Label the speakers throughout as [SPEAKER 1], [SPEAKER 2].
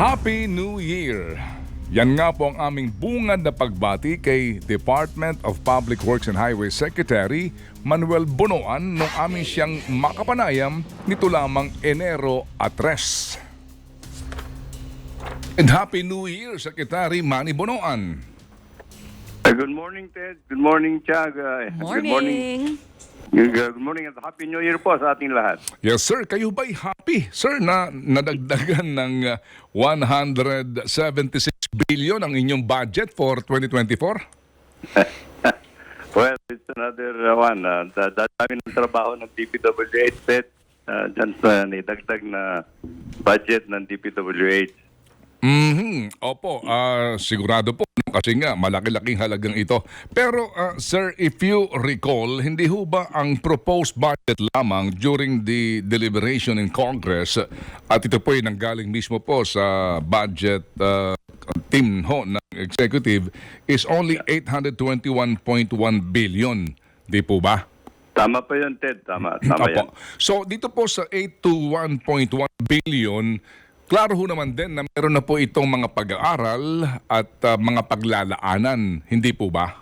[SPEAKER 1] Happy New Year! Yan nga po ang aming bungad na pagbati kay Department of Public Works and Highway Secretary Manuel Bonoan nung aming siyang makapanayam nito lamang Enero at Res. And Happy New Year, Secretary Manny Bonoan.
[SPEAKER 2] Good morning, Ted. Good morning, Chag. Uh, Good morning. Good, morning at Happy New Year po sa ating lahat.
[SPEAKER 1] Yes, sir. Kayo ba'y happy, sir, na nadagdagan ng uh, 176 billion ang inyong budget for 2024?
[SPEAKER 2] well, it's another uh, one. Uh, da- da- dami ng trabaho ng DPWH, Ted. Uh, dyan sa nidagdag na budget ng DPWH.
[SPEAKER 1] Mhm. Opo, ah, sigurado po no, kasi nga malaki-laking halagang ito. Pero ah, sir, if you recall, hindi ho ba ang proposed budget lamang during the deliberation in Congress at ito po ay nanggaling mismo po sa budget ah, team ho ng executive is only 821.1 billion. Di po ba?
[SPEAKER 2] Tama pa yun, Ted. Tama, tama yan.
[SPEAKER 1] Opo. So dito po sa 821.1 billion, klaro ho naman din na meron na po itong mga pag-aaral at uh, mga paglalaanan, hindi po ba?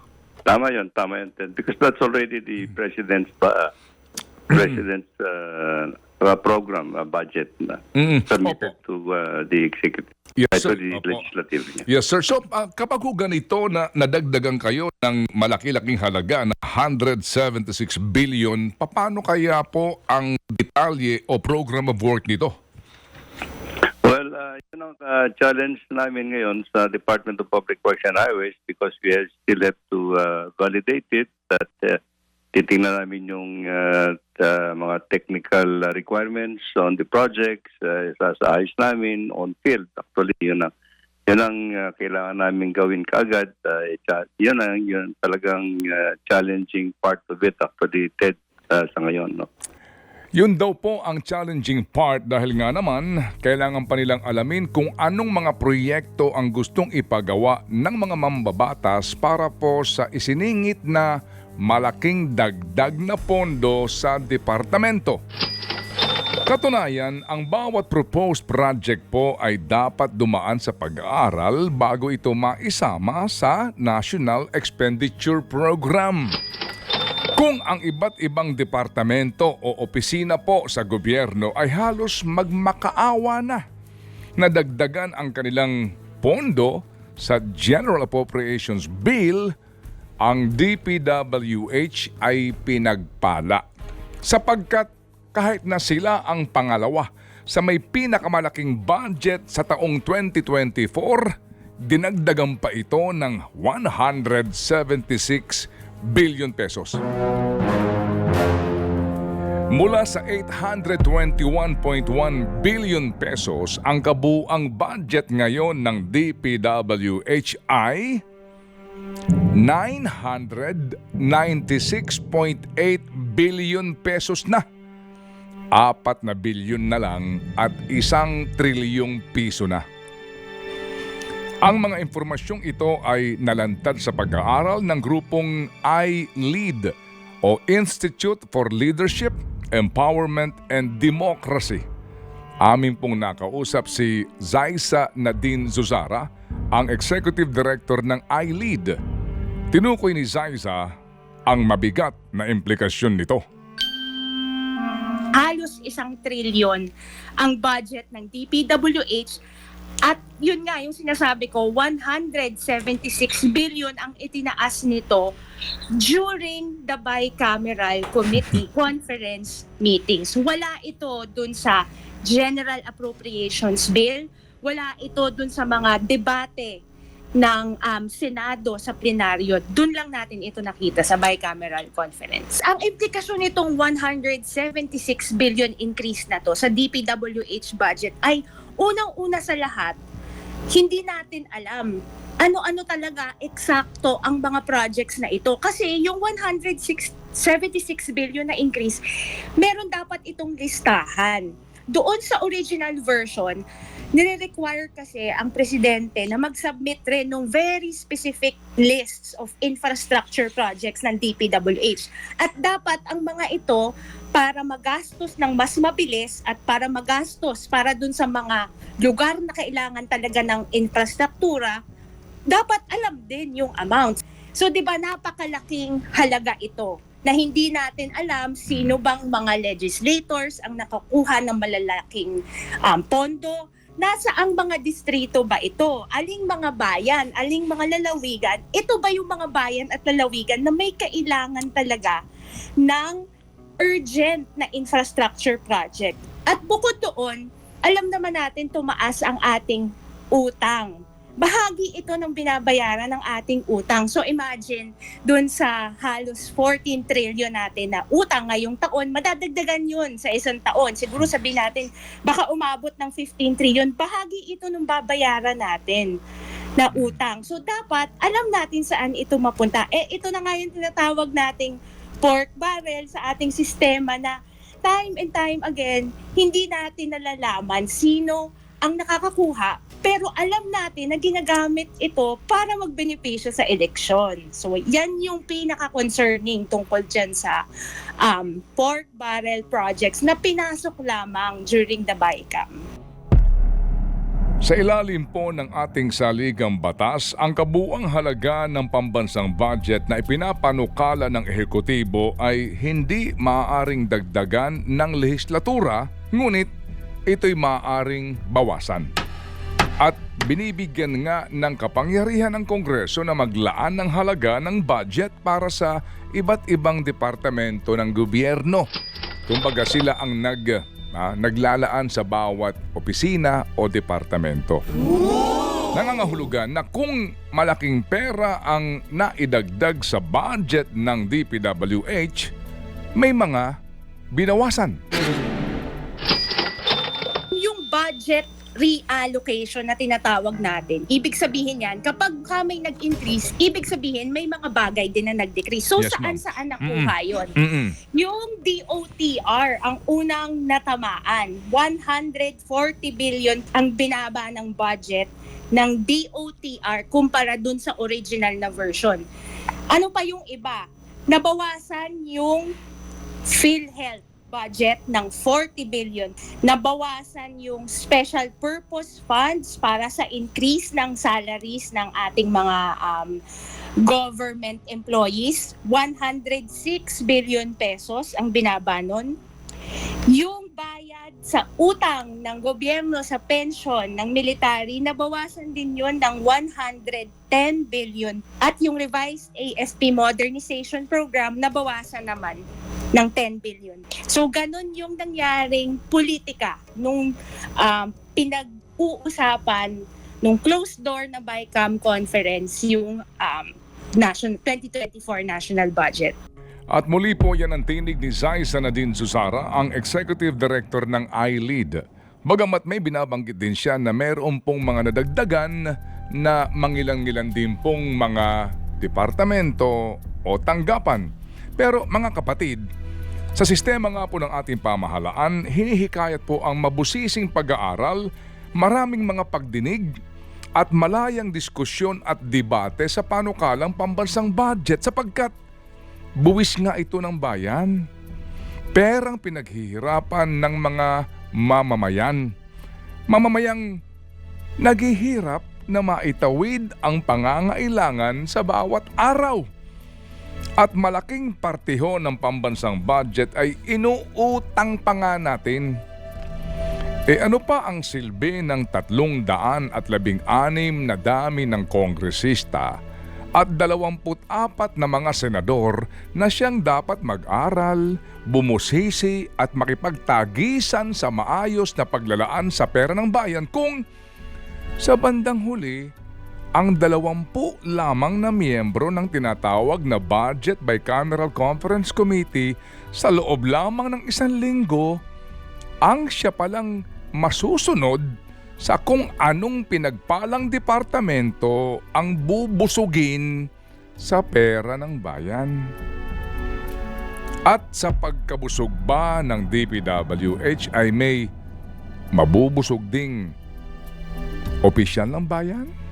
[SPEAKER 2] Tama yun, tama yun, Ted. Because that's already the President's uh, President's uh, uh, program uh, budget na
[SPEAKER 1] Mm,
[SPEAKER 2] submitted
[SPEAKER 1] opo.
[SPEAKER 2] to uh, the executive.
[SPEAKER 1] Yes,
[SPEAKER 2] uh,
[SPEAKER 1] sir.
[SPEAKER 2] the
[SPEAKER 1] Opo.
[SPEAKER 2] legislative.
[SPEAKER 1] Yes sir. So uh, kapag ho ganito na nadagdagan kayo ng malaki-laking halaga na 176 billion, paano kaya po ang detalye o program of work nito?
[SPEAKER 2] Uh, yun ang uh, challenge namin ngayon sa Department of Public Works and Highways because we have still have to uh, validate it that uh, titingnan namin yung uh, uh, mga technical uh, requirements on the projects, uh, sasaayos namin on field. Actually, yun ang yun ang uh, kailangan namin gawin kaagad. Uh, yun ang yun talagang uh, challenging part of it actually, Ted, uh, sa ngayon. No?
[SPEAKER 1] Yun daw po ang challenging part dahil nga naman kailangan pa nilang alamin kung anong mga proyekto ang gustong ipagawa ng mga mambabatas para po sa isiningit na malaking dagdag na pondo sa departamento. Katunayan, ang bawat proposed project po ay dapat dumaan sa pag-aaral bago ito maisama sa National Expenditure Program. Kung ang iba't ibang departamento o opisina po sa gobyerno ay halos magmakaawa na, nadagdagan ang kanilang pondo sa General Appropriations Bill, ang DPWH ay pinagpala. Sapagkat kahit na sila ang pangalawa sa may pinakamalaking budget sa taong 2024, dinagdagan pa ito ng 176 billion pesos. Mula sa 821.1 billion pesos, ang kabuang budget ngayon ng DPWH ay 996.8 billion pesos na. Apat na bilyon na lang at isang trilyong piso na. Ang mga impormasyong ito ay nalantad sa pag-aaral ng grupong I-LEAD o Institute for Leadership, Empowerment and Democracy. Amin pong nakausap si Zaisa Nadine Zuzara, ang Executive Director ng I-LEAD. Tinukoy ni Zaisa ang mabigat na implikasyon nito.
[SPEAKER 3] Halos isang trilyon ang budget ng DPWH at yun nga yung sinasabi ko, 176 billion ang itinaas nito during the bicameral committee conference meetings. Wala ito dun sa General Appropriations Bill, wala ito dun sa mga debate ng um, Senado sa plenaryo. Doon lang natin ito nakita sa bicameral conference. Ang implikasyon nitong 176 billion increase na to sa DPWH budget ay unang-una sa lahat, hindi natin alam ano-ano talaga eksakto ang mga projects na ito. Kasi yung 176 billion na increase, meron dapat itong listahan. Doon sa original version, nire-require kasi ang presidente na mag-submit rin ng very specific lists of infrastructure projects ng DPWH. At dapat ang mga ito para magastos ng mas mabilis at para magastos para dun sa mga lugar na kailangan talaga ng infrastruktura, dapat alam din yung amount. So 'di ba napakalaking halaga ito na hindi natin alam sino bang mga legislators ang nakakuha ng malalaking um, pondo, nasa ang mga distrito ba ito? Aling mga bayan, aling mga lalawigan? Ito ba yung mga bayan at lalawigan na may kailangan talaga ng urgent na infrastructure project? At bukod doon, alam naman natin tumaas ang ating utang. Bahagi ito ng binabayaran ng ating utang. So imagine, dun sa halos 14 trillion natin na utang ngayong taon, madadagdagan yun sa isang taon. Siguro sabihin natin, baka umabot ng 15 trillion. Bahagi ito ng babayaran natin na utang. So dapat alam natin saan ito mapunta. Eh ito na nga yung tinatawag nating pork barrel sa ating sistema na time and time again, hindi natin nalalaman sino ang nakakakuha pero alam natin na ginagamit ito para magbenepisyo sa eleksyon. So yan yung pinaka-concerning tungkol dyan sa um, pork barrel projects na pinasok lamang during the BICAM.
[SPEAKER 1] Sa ilalim po ng ating saligang batas, ang kabuang halaga ng pambansang budget na ipinapanukala ng ehekutibo ay hindi maaaring dagdagan ng lehislatura, ngunit ito'y maaaring bawasan. At binibigyan nga ng kapangyarihan ng Kongreso na maglaan ng halaga ng budget para sa iba't ibang departamento ng gobyerno. Kumbaga sila ang nag, ah, naglalaan sa bawat opisina o departamento. Nangangahulugan na kung malaking pera ang naidagdag sa budget ng DPWH, may mga binawasan.
[SPEAKER 3] Yung budget reallocation na tinatawag natin, ibig sabihin yan, kapag ka may nag-increase, ibig sabihin may mga bagay din na nag-decrease. So
[SPEAKER 1] Yes,
[SPEAKER 3] saan-saan nakuha yun?
[SPEAKER 1] Mm-mm.
[SPEAKER 3] Yung DOTR, ang unang natamaan, 140 billion ang binaba ng budget ng DOTR kumpara dun sa original na version. Ano pa yung iba? Nabawasan yung PhilHealth budget ng 40 billion. Nabawasan yung special purpose funds para sa increase ng salaries ng ating mga um, government employees. 106 billion pesos ang binaba. Yung bayad sa utang ng gobyerno sa pension ng military, nabawasan din yon ng 110 billion. At yung revised AFP modernization program, nabawasan naman ng 10 billion. So, ganun yung nangyaring politika nung um, pinag-uusapan nung closed door na BICAM conference yung um, national 2024 national budget.
[SPEAKER 1] At muli po yan ang tinig ni Zaiza Nadine Susara, ang Executive Director ng iLead. Bagamat may binabanggit din siya na meron pong mga nadagdagan na mangilang-ngilang din pong mga departamento o tanggapan. Pero mga kapatid, sa sistema nga po ng ating pamahalaan, hinihikayat po ang mabusising pag-aaral, maraming mga pagdinig, at malayang diskusyon at debate sa panukalang pambansang budget sapagkat buwis nga ito ng bayan. Perang pinaghihirapan ng mga mamamayan. Mamamayang naghihirap na maitawid ang pangangailangan sa bawat araw. At malaking partiho ng pambansang budget ay inuutang pa nga natin. E ano pa ang silbi ng tatlong daan at labing anim na dami ng kongresista at 24 na mga senador na siyang dapat mag-aral, bumusisi at makipagtagisan sa maayos na paglalaan sa pera ng bayan kung sa bandang huli, ang 20 lamang na miyembro ng tinatawag na Budget Bicameral Conference Committee sa loob lamang ng isang linggo ang siya palang masusunod sa kung anong pinagpalang departamento ang bubusugin sa pera ng bayan. At sa pagkabusog ba ng DPWH ay may mabubusog ding opisyal ng bayan?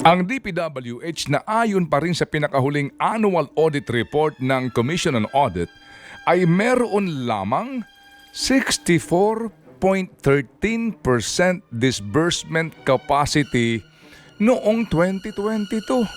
[SPEAKER 1] Ang DPWH na ayon pa rin sa pinakahuling annual audit report ng Commission on Audit ay meron lamang 64.13% disbursement capacity noong 2022.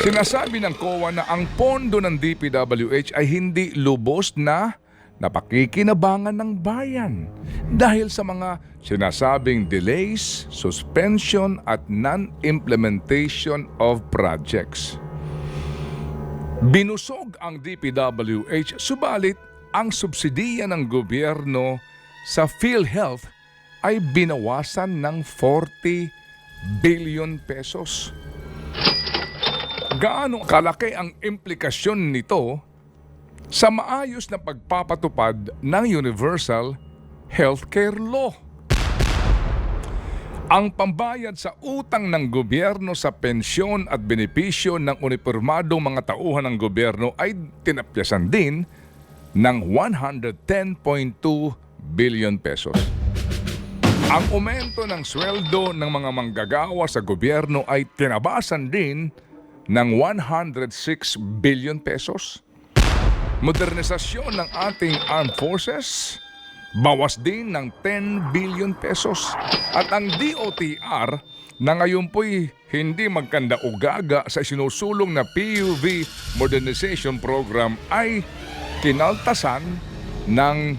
[SPEAKER 1] Sinasabi ng COA na ang pondo ng DPWH ay hindi lubos na napakikinabangan ng bayan dahil sa mga sinasabing delays, suspension at non-implementation of projects. Binusog ang DPWH subalit ang subsidiya ng gobyerno sa PhilHealth ay binawasan ng 40 billion pesos. Gaano kalaki ang implikasyon nito sa maayos na pagpapatupad ng Universal Healthcare Law? Ang pambayad sa utang ng gobyerno sa pensyon at benepisyo ng uniformadong mga tauhan ng gobyerno ay tinapyasan din ng 110.2 billion pesos. Ang aumento ng sweldo ng mga manggagawa sa gobyerno ay tinabasan din ng 106 billion pesos. Modernisasyon ng ating armed forces, bawas din ng 10 billion pesos. At ang DOTR na ngayon po'y hindi magkanda o gaga sa sinusulong na PUV Modernization Program ay kinaltasan ng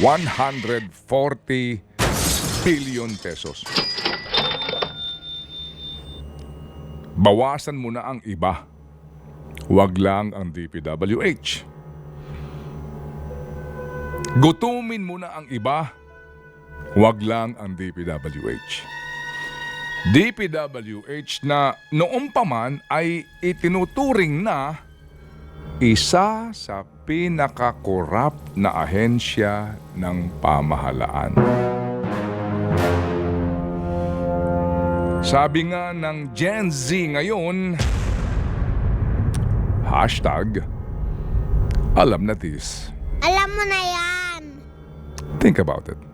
[SPEAKER 1] 140 billion pesos. Bawasan mo na ang iba. Huwag lang ang DPWH. Gutumin mo na ang iba. Huwag lang ang DPWH. DPWH na noong pa man ay itinuturing na isa sa pinakakorap na ahensya ng pamahalaan. Sabi nga ng Gen Z ngayon, hashtag, alam na this.
[SPEAKER 4] Alam mo na yan.
[SPEAKER 1] Think about it.